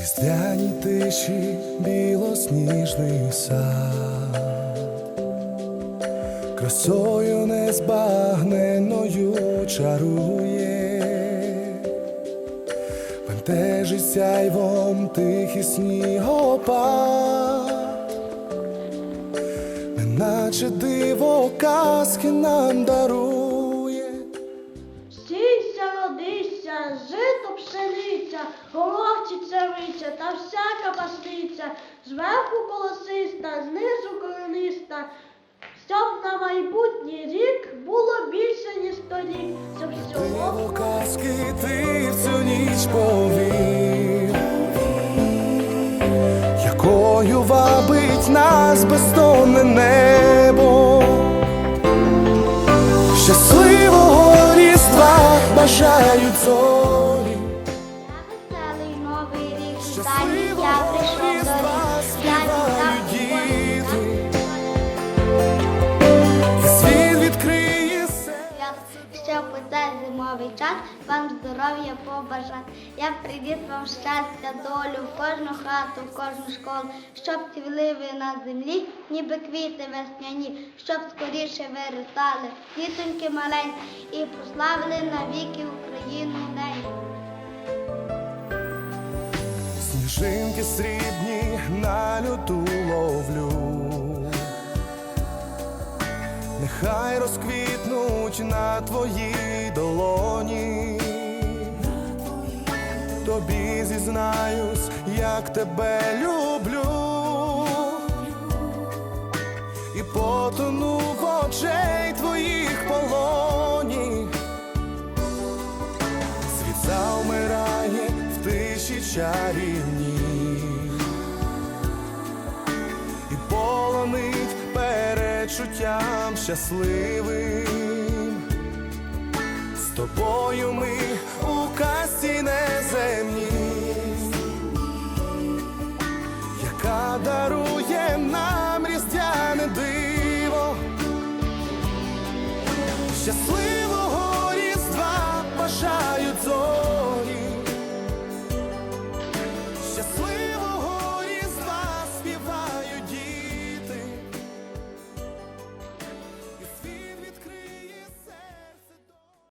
різдвяній тиші білосніжний сад, красою незбагненною чарує, бентежить сяйвом тихий снігопад, неначе диво казки нам дарує. Родися, жито пшениця, горох чи цариця та всяка пасниця, зверху колосиста, знизу корениста, щоб на майбутній рік було більше, ніж торік, щоб всього казки ти в цю ніч повів, якою вабить нас бездонне небо. Зорі. Я веселий новий рік Щасливого я прийшов до співають завтра. І світ відкриє се. Я щоб у цей зимовий час вам здоров'я побажати. Я привіт вам щастя, долю, в кожну хату, в кожну школу, щоб цвіли ви на землі, ніби квіти весняні, щоб скоріше виростали, дітоньки маленькі, і прославили навіки Україну день. Сніжинки срібні на люту ловлю, нехай розквітнуть на твоїй долоні. Тобі зізнаюсь, як тебе люблю, і потону в очей тиші чарівній і полонить перечуттям щасливим. З тобою ми у казці неземній, яка дарує нам різдвяне диво. Щасливо just